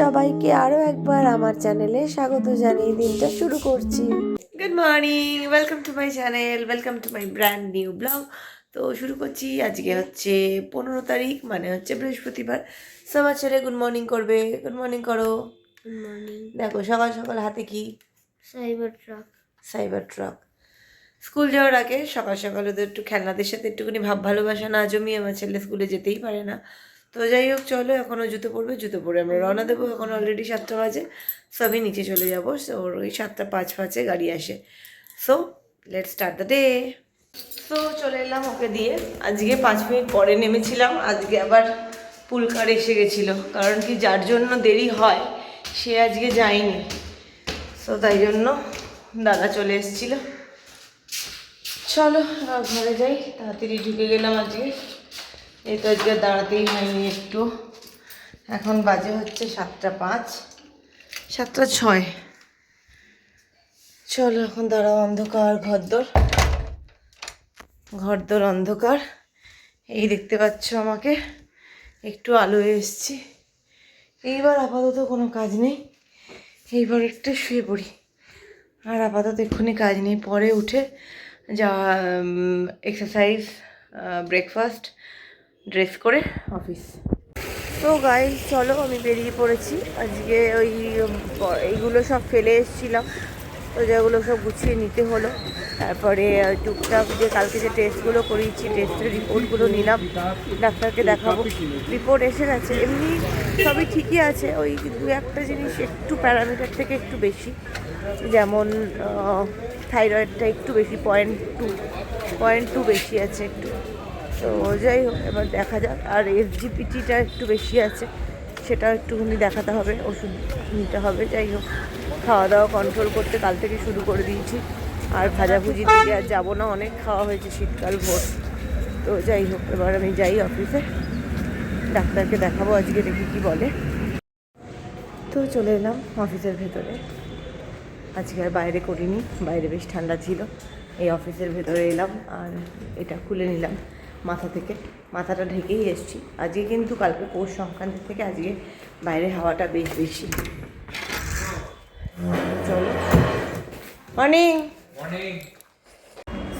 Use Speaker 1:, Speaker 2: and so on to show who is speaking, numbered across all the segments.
Speaker 1: সবাইকে আরও একবার আমার চ্যানেলে স্বাগত জানিয়ে দিনটা শুরু করছি। Good morning welcome to my channel welcome to my brand new vlog তো শুরু করছি আজকে হচ্ছে পনেরো তারিখ মানে হচ্ছে বৃহস্পতিবার। সবার ছেলে গুড মর্নিং করবে। গুড মর্নিং করো।
Speaker 2: গুড মর্নিং
Speaker 1: দেখো সকাল সকাল হাতে কি?
Speaker 2: Cyber truck
Speaker 1: cyber truck school যাওয়ার আগে সকাল সকাল ওদের একটু খেলনাদের সাথে একটুখানি ভাব ভালোবাসা না জমিয়ে আমার ছেলে স্কুলে যেতেই পারে না। তো যাই হোক, চলো এখনও জুতো পরবে, জুতো পরে আমরা রওনা দেবো। এখন অলরেডি সাতটা বাজে, সবই নিচে চলে যাব। সো ওই সাতটা পাঁচ পাঁচে গাড়ি আসে। So let start the day so চলে এলাম ওকে দিয়ে। আজকে পাঁচ মিনিট পরে নেমেছিলাম। আজকে আবার পুলকার এসে গেছিল। কারণ কি, যার জন্য দেরি হয়, সে আজকে যায়নি। সো তাই জন্য দাদা চলে এসেছিল। চলো ঘরে যাই। তাড়াতাড়ি ঢুকে গেলাম আজকে। এই তো আজকে দাঁড়াতেই হয়নি একটু। এখন বাজে হচ্ছে সাতটা পাঁচ। সাতটা ছয়। চলো এখন দাঁড়াও অন্ধকার, ঘরদোর। ঘরদোর অন্ধকার। এই দেখতে পাচ্ছ আমাকে। একটু আলো এসছি। এইবার আপাতত কোনো কাজ নেই। এইবার একটু শুয়ে পড়ি। আর আপাতত এক্ষুনি কাজ নেই। পরে উঠে যা এক্সারসাইজ ব্রেকফাস্ট ড্রেস করে অফিস। তো গাই চলো আমি বেরিয়ে পড়েছি। আজকে ওই এইগুলো সব ফেলে এসেছিলাম। তো যেগুলো সব গুছিয়ে নিতে হলো। তারপরে টুকটাক যে কালকে যে টেস্টগুলো করিয়েছি টেস্টের রিপোর্টগুলো নিলাম। ডাক্তারকে দেখাবো। রিপোর্ট এসে গেছে। এমনি সবই ঠিকই আছে। ওই দু একটা জিনিস একটু প্যারামিটার থেকে একটু বেশি। যেমন থাইরয়েডটা একটু বেশি পয়েন্ট টু পয়েন্ট টু বেশি আছে একটু। তো যাই হোক, এবার দেখা যাক। আর এসজিপিটিটা একটু বেশি আছে, সেটা একটুখানি দেখাতে হবে, ওষুধ নিতে হবে, যাই হোক। খাওয়া দাওয়া কন্ট্রোল করতে কাল থেকে শুরু করে দিয়েছি। আর ভাজাভুজি দিকে আর যাব না, অনেক খাওয়া হয়েছে শীতকাল ভোর। তো যাই হোক, এবার আমি যাই অফিসে ডাক্তারকে দেখাবো আজকে, দেখি কি বলে। তো চলে এলাম অফিসের ভেতরে। আজকে আর বাইরে করিনি, বাইরে বেশ ঠান্ডা ছিল। এই অফিসের ভেতরে এলাম আর এটা খুলে নিলাম। মাথা থেকে মাথাটা ঢেকেই এসছি। আজকে কিন্তু কালকে পৌষ সংক্রান্তি থেকে আজকে বাইরে হাওয়াটা বেশ বেশি। চলো। মর্নিং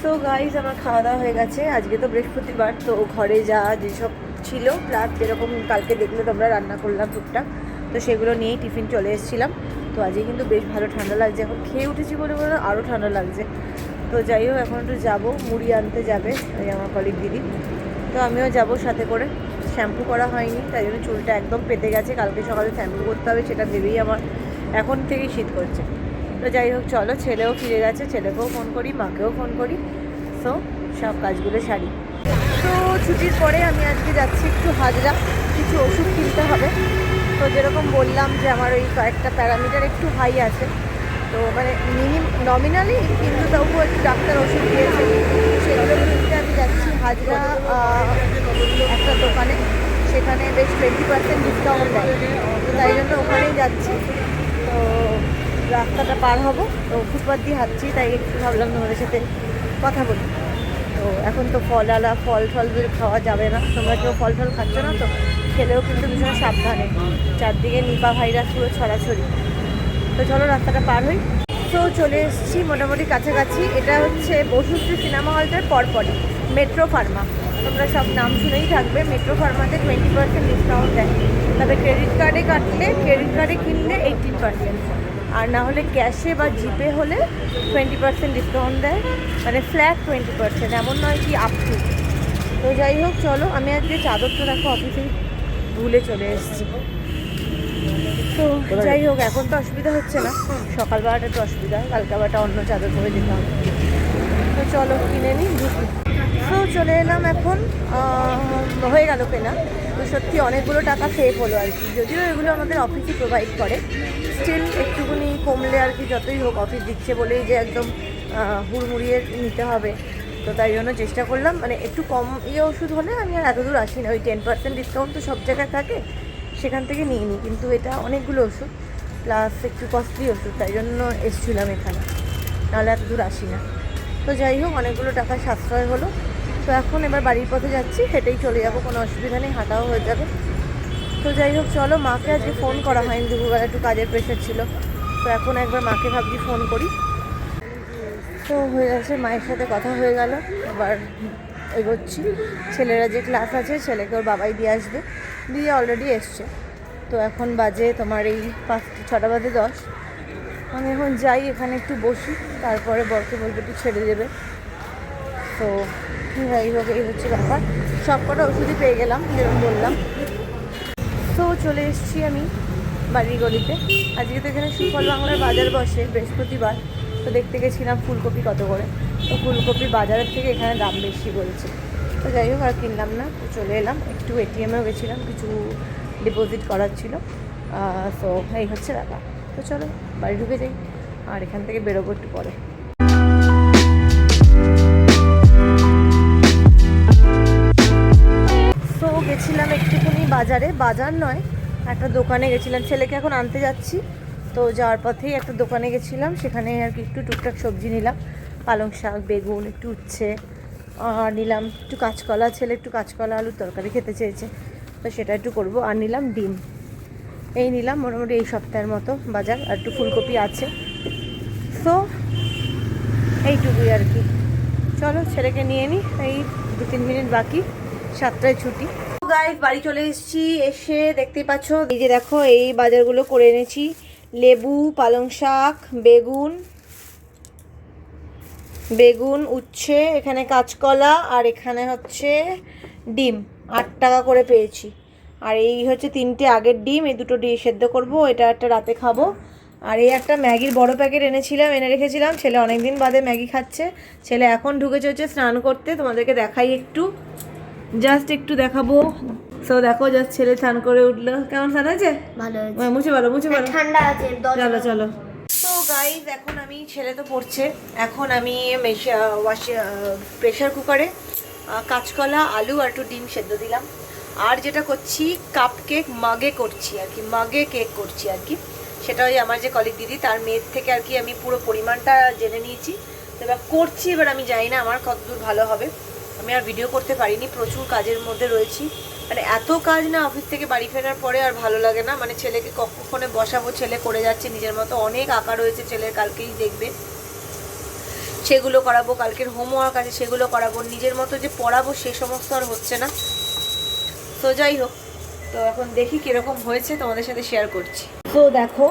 Speaker 1: সো গাইজ আমার খাওয়া দাওয়া হয়ে গেছে। আজকে তো বৃহস্পতিবার তো ঘরে যা যেসব ছিল প্লাস যেরকম কালকে দেখলে তোমরা রান্না করলাম টুকটাক তো সেগুলো নিয়েই টিফিন চলে এসেছিলাম। তো আজকে কিন্তু বেশ ভালো ঠান্ডা লাগছে। এখন খেয়ে উঠেছি বলে বলে আরও ঠান্ডা লাগছে। তো যাই হোক, এখন একটু যাব, মুড়ি আনতে যাবে ওই আমার কলিগ দিদি। তো আমিও যাব সাথে করে। শ্যাম্পু করা হয়নি, তাই জন্য চুলটা একদম পেতে গেছে। কালকে সকালে শ্যাম্পু করতে হবে, সেটা ভেবেই আমার এখন থেকেই শীত করছে। তো যাই হোক, চলো, ছেলেও ফিরে গেছে, ছেলেকেও ফোন করি, মাকেও ফোন করি। সো সব কাজগুলো সারি। তো ছুটির পরে আমি আজকে যাচ্ছি একটু হাজরা, কিছু ওষুধ কিনতে হবে। তো যেরকম বললাম যে আমার ওই কয়েকটা প্যারামিটার একটু হাই আছে। তো মানে মিনিম নমিনালি কিন্তু তবুও একটু ডাক্তার ওষুধ দিয়েছে। সেগুলো কিনতে আমি যাচ্ছি হাজরা একটা দোকানে। সেখানে বেশ টোয়েন্টি পার্সেন্ট ডিসকাউন্ট দেয়। তো তাই জন্য ওখানেই যাচ্ছি। তো রাস্তাটা পার হব। তো ফুটপাথ দিয়ে হাঁটছি, তাই একটু ভাবলাম তোমাদের সাথে কথা বলি। তো এখন তো ফল আলা, ফল বের খাওয়া যাবে না। তোমরা কেউ ফল টল খাচ্ছ না তো? খেলেও কিন্তু ভীষণ সাবধানে। চারদিকে নিপা ভাইরাস পুরো ছড়াছড়ি। তো চলো রাস্তাটা পার হই। তো চলে এসেছি মোটামুটি কাছাকাছি। এটা হচ্ছে বসুশ্রী সিনেমা হলটার পরপরই, মেট্রো ফার্মা। তোমরা সব নাম শুনেই থাকবে। মেট্রো ফার্মাতে টোয়েন্টি পার্সেন্ট ডিসকাউন্ট দেয়। তবে ক্রেডিট কার্ডে কাটলে ক্রেডিট কার্ডে কিনলে এইটিন পার্সেন্ট আর না হলে ক্যাশে বা জিপে হলে টোয়েন্টি পার্সেন্ট ডিসকাউন্ট দেয়। মানে ফ্ল্যাট টোয়েন্টি পার্সেন্ট এমন নয় কি আপ টু তো যাই হোক, চলো, আমি আজকে চাদরটা দেখো অফিসেই ভুলে চলে এসেছি। তো যাই হোক, এখন তো অসুবিধা হচ্ছে না। সকালবেলাটা একটু অসুবিধা, কালকে একটা অন্য চাদর পরে দিতে হবে। তো চলো, কিনে নিই ঢুকি তো চলে এলাম এখন হয়ে গেল কেনা। তো সত্যি অনেকগুলো টাকা সেভ হলো আর কি। যদিও এগুলো আমাদের অফিসই প্রোভাইড করে। স্টিল একটুখানি কমলে আর কি যতই হোক অফিস দিচ্ছে বলেই যে একদম হুড়মুড়িয়ে নিতে হবে। তো তাই জন্য চেষ্টা করলাম। মানে একটু কম ইয়ে ওষুধ হলে আমি আর এত দূর আসি না। ওই টেন পার্সেন্ট ডিসকাউন্ট তো সব জায়গায় থাকে। সেখান থেকে নিয়ে নিই কিন্তু এটা অনেকগুলো ওষুধ প্লাস একটু কস্টলি ওষুধ, তাই জন্য এসেছিলাম এখানে। নাহলে এত দূর আসি না। তো যাই হোক, অনেকগুলো টাকা সাশ্রয় হলো। তো এখন এবার বাড়ির পথে যাচ্ছি, হেঁটেই চলে যাব, কোনো অসুবিধা নেই, হাঁটাও হয়ে যাবে। তো যাই হোক, চলো, মাকে আজকে ফোন করা হয়নি, দুপুরবেলা একটু কাজের প্রেশার ছিল। তো এখন একবার মাকে ভাবছি ফোন করি। তো হয়ে গেছে, মায়ের সাথে কথা হয়ে গেল। এবার এগোচ্ছি। ছেলেরা যে ক্লাস আছে, ছেলেকে ওর বাবাই দিয়ে আসবে। দিয়ে অলরেডি এসছে। তো এখন বাজে তোমার এই পাঁচটা, ছটা বাজে দশ। আমি এখন যাই, এখানে একটু বসি, তারপরে বরকে বলব একটু ছেড়ে দেবে। তো যাই হোক, এই হচ্ছে ব্যাপার। সব কটা ওষুধই পেয়ে গেলাম, যেরকম বললাম। তো চলে এসেছি আমি বাড়ির গলিতে। আজকে তো এখানে সুফল বাংলার বাজার বসে, বৃহস্পতিবার। তো দেখতে গেছিলাম ফুলকপি কত করে। তো ফুলকপি বাজারের থেকে এখানে দাম বেশি বলছে। তো যাই হোক আর কিনলাম না, তো চলে এলাম। একটু এটিএমেও গেছিলাম, কিছু ডিপোজিট করার ছিল। তো এই হচ্ছে ব্যাপার। তো চলো, বাড়ি ঢুকে যাই, আর এখান থেকে বেরোবো একটু পরে। তো গেছিলাম একটুখানি বাজারে, বাজার নয়, একটা দোকানে গেছিলাম। ছেলেকে এখন আনতে যাচ্ছি, তো যাওয়ার পথেই একটা দোকানে গেছিলাম। সেখানে আর কি একটু টুকটাক সবজি নিলাম। পালং শাক, বেগুন, একটু উচ্ছে আর নিলাম একটু কাঁচকলা, ছেলে একটু কাঁচকলা, আলুর তরকারি খেতে চেয়েছে, তো সেটা একটু করব। আর নিলাম ডিম। এই নিলাম মোটামুটি এই সপ্তাহের মতো বাজার, আর একটু ফুলকপি আছে। তো এইটুকুই আর কি। চলো ছেলেকে নিয়ে নিই এই দু তিন মিনিট বাকি, সাতটায় ছুটি। গাইজ বাড়ি চলে এসেছি, এসে দেখতেই পাচ্ছ, এই যে দেখো, এই বাজারগুলো করে এনেছি। লেবু, পালং শাক, বেগুন বেগুন উচ্ছে এখানে কাঁচকলা আর এখানে হচ্ছে ডিম। আট টাকা করে পেয়েছি। আর এই হচ্ছে তিনটে আগের ডিম এই দুটো ডিম সেদ্ধ করব এটা একটা রাতে খাব। আর এই একটা ম্যাগির বড় প্যাকেট এনেছিলাম এনে রেখেছিলাম ছেলে অনেক দিন বাদে ম্যাগি খাচ্ছে। ছেলে এখন ঢুকেছে হচ্ছে স্নান করতে তোমাদেরকে দেখাই একটু। জাস্ট একটু দেখাবো। সো দেখো জাস্ট ছেলে স্নান করে উঠল। কেমন স্নান হয়েছে?
Speaker 2: ভালো
Speaker 1: মুছে ভালো মুছে ভালো
Speaker 2: ঠান্ডা আছে
Speaker 1: চলো চলো। গাইজ এখন আমি, ছেলে তো পড়ছে, এখন আমি প্রেশার কুকারে কাঁচকলা, আলু আর একটু ডিম সেদ্ধ দিলাম। আর যেটা করছি কাপ কেক মাগে করছি আর কি মাগে কেক করছি আর কি। সেটা ওই আমার যে কলিগ দিদি, তার মেয়ের থেকে আর কি আমি পুরো পরিমাণটা জেনে নিয়েছি। এবার করছি, এবার আমি জানি না আমার কতদূর ভালো হবে। আমি আর ভিডিও করতে পারিনি, প্রচুর কাজের মধ্যে রয়েছি। মানে এত কাজ না অফিস থেকে বাড়ি ফেরার পরে আর ভালো লাগে না। মানে ছেলেকে কখনো বসাবো, ছেলে করে যাচ্ছে, নিজের মতো অনেক আঁকা রয়েছে, ছেলের কালকেই দেখবে। সেগুলো করাবো, কালকের হোমওয়ার্ক আছে, সেগুলো করাবো, নিজের মতো যে পড়াবো সে সমস্ত আর হচ্ছে না। তো যাই হোক, তো এখন দেখি কীরকম হয়েছে, তোমাদের সাথে শেয়ার করছি। তো দেখো,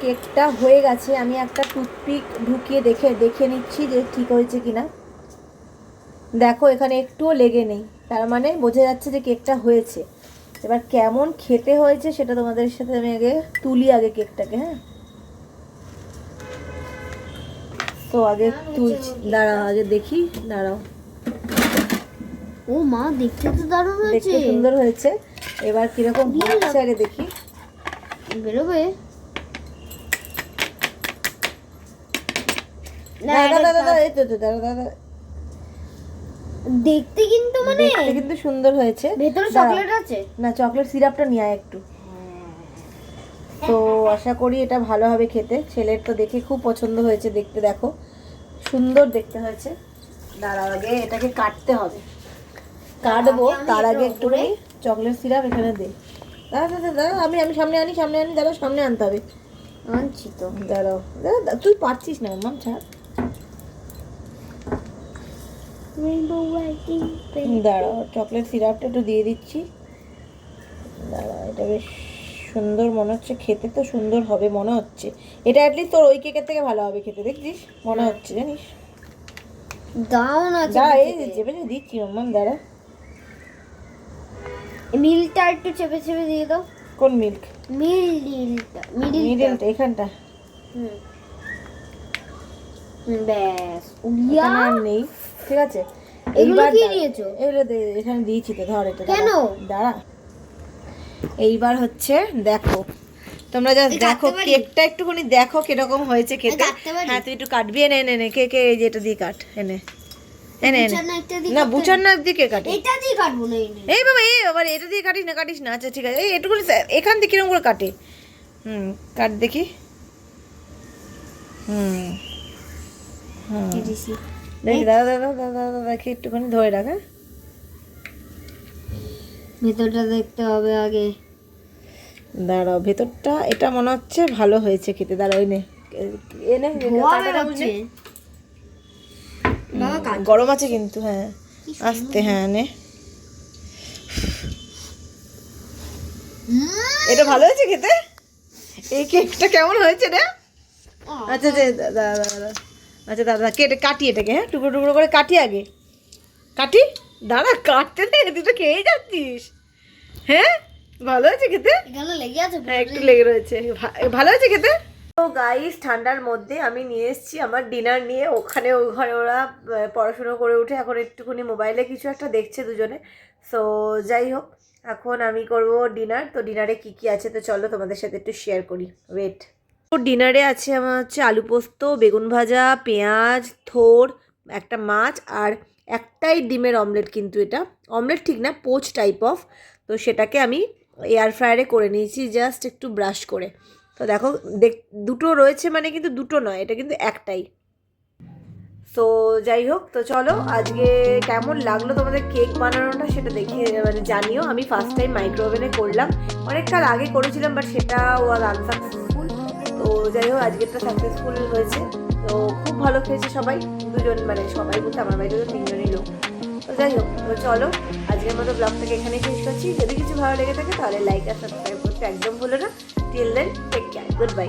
Speaker 1: কেকটা হয়ে গেছে, আমি একটা টুথপিক ঢুকিয়ে দেখে দেখে নিচ্ছি যে ঠিক হয়েছে কিনা। দেখো এখানে একটুও লেগে নেই। তার মানে বোঝা যাচ্ছে যে কেকটা হয়েছে। এবার কেমন খেতে হয়েছে সেটা তোমাদের সাথে আমি আগে তুলি আগে কেকটাকে হ্যাঁ? তো আগে তুলছি। দাঁড়াও আগে দেখি। দাঁড়াও।
Speaker 2: ও মা দেখতে তো দারুণ হয়েছে।
Speaker 1: দেখতে সুন্দর হয়েছে। এবার কীরকম হচ্ছে আগে দেখি।
Speaker 2: বেরোবে। না,
Speaker 1: দাদা দাদা দাদা এই তো তো, দাদা দাদা
Speaker 2: দেখতে কিন্তু মানে
Speaker 1: দেখতে কিন্তু সুন্দর হয়েছে।
Speaker 2: ভেতরে চকলেট আছে?
Speaker 1: না চকলেট সিরাপটা নিয়ে আয় একটু। তো আশা করি এটা ভালো হবে খেতে। ছেলের তো দেখে খুব পছন্দ হয়েছে দেখতে দেখো। সুন্দর দেখতে হয়েছে। দাঁড়াও আগে এটাকে কাটতে হবে। কাটবো তার আগে একটু চকলেট সিরাপ এখানে দে। দাঁড়া দাদা দাঁড়া আমি আমি সামনে আনি সামনে আনি দাঁড়াও সামনে আনতে হবে।
Speaker 2: আনছি তো।
Speaker 1: দাঁড়াও। দাঁড়া তুই পারছিস না মাম ছাড়। দাঁড়াও চকলেট সিরাপটা একটু দিয়ে দিচ্ছি। দাঁড়াও এটা বেশ সুন্দর মনে হচ্ছে খেতে তো সুন্দর হবে মনে হচ্ছে। এটা অ্যাটলিস্ট তোর ওই কেকের থেকে ভালো হবে খেতে দেখছিস? মনে হচ্ছে জানিস?
Speaker 2: দারুণ আছে
Speaker 1: দাঁড়া এই চেপে। চেপে দিচ্ছি মাম্মাম দাঁড়া।
Speaker 2: মিলটা একটু চেপে চেপে দিয়ে দাও।
Speaker 1: কোন মিল্ক?
Speaker 2: মিডিলটা মিডিলটা
Speaker 1: মিডিলটা এখানটা।
Speaker 2: হুম। ব্যাস। উড়িয়া
Speaker 1: নেই। ঠিক আছে? এইবার
Speaker 2: কি। দিয়েছ?
Speaker 1: এগুলো এখানে দিয়েছি তো ধর এটা
Speaker 2: কেন?
Speaker 1: দাঁড়া। এইবার হচ্ছে দেখো তোমরা
Speaker 2: কাটতে
Speaker 1: দেখো কেকটা একটুখানি দেখো কীরকম হয়েছে খেতে হ্যাঁ তুই একটু কাটবি এনে এনে কে কে এই যে এটা দিয়ে কাট এনে এনে এনে।
Speaker 2: না
Speaker 1: বুচার না দিয়ে কে কাটে?
Speaker 2: এটা দিয়ে কাটবো না এই
Speaker 1: বাবা এই আবার এটা দিয়ে কাটিস না কাটিস না আচ্ছা ঠিক আছে। এই এটুকুনি এখান থেকে কীরকম করে কাটে? হুম কাট দেখি। হুম হুম। দেখি দাদা দাদা দাদা দাদা দেখি একটুখানি ধরে রাখ হ্যাঁ?
Speaker 2: ভেতরটা দেখতে হবে আগে।
Speaker 1: দাঁড়াও ভেতরটা এটা মনে হচ্ছে ভালো হয়েছে খেতে। দাঁড়াও এনে এনে গরম আছে কিন্তু হ্যাঁ। আসতে হ্যাঁ নে। এটা ভালো হয়েছে খেতে? এই কেকটা কেমন হয়েছে রে? আচ্ছা যে দাদা দাদা আচ্ছা দাদা কেটে কাটি এটাকে হ্যাঁ? টুকরো টুকরো করে কাটি আগে। কাটি? দাঁড়া কাটতে দে তুই তো খেয়েই যাচ্ছিস। হ্যাঁ? ভালো হয়েছে খেতে?
Speaker 2: আছে
Speaker 1: হ্যাঁ একটু লেগে রয়েছে। ভালো হয়েছে খেতে? তো গাইস ঠান্ডার মধ্যে আমি নিয়ে এসেছি আমার ডিনার নিয়ে। ওখানে ওই ঘরে ওরা পড়াশুনো করে উঠে এখন একটুখানি মোবাইলে কিছু একটা দেখছে দুজনে। সো যাই হোক এখন আমি করব ডিনার তো ডিনারে কি কি আছে তো চলো তোমাদের সাথে একটু শেয়ার করি। ওয়েট ডিনারে আছে আমার হচ্ছে আলু পোস্ত, বেগুন ভাজা, পেঁয়াজ, থোর, একটা মাছ আর একটাই ডিমের অমলেট কিন্তু এটা। অমলেট ঠিক না, পোচ টাইপ অফ তো সেটাকে আমি এয়ার ফ্রায়ারে করে নিয়েছি জাস্ট একটু ব্রাশ করে। তো দেখো, দেখ, দুটো রয়েছে মানে কিন্তু দুটো নয়, এটা কিন্তু একটাই। তো যাই হোক, তো চলো, আজকে কেমন লাগল তোমাদের কেক বানানোটা সেটা দেখে মানে জানিও। আমি ফার্স্ট টাইম মাইক্রোওভেনে করলাম। অনেক কাল আগে করেছিলাম বাট সেটা ওয়াজ আনসাকসেসফুল তো যাই হোক, আজকেরটা সাকসেসফুল হয়েছে। তো খুব ভালো খেয়েছে সবাই, দুজন মানে সবাই বলতে আমার বাড়িতে তিনজনই লোক। তো যাই হোক, তো চলো, আজকের মতো ব্লগটাকে এখানেই শেষ করছি। যদি কিছু ভালো লেগে থাকে তাহলে লাইক আর সাবস্ক্রাইব করতে একদম ভুলো না। Till then take care goodbye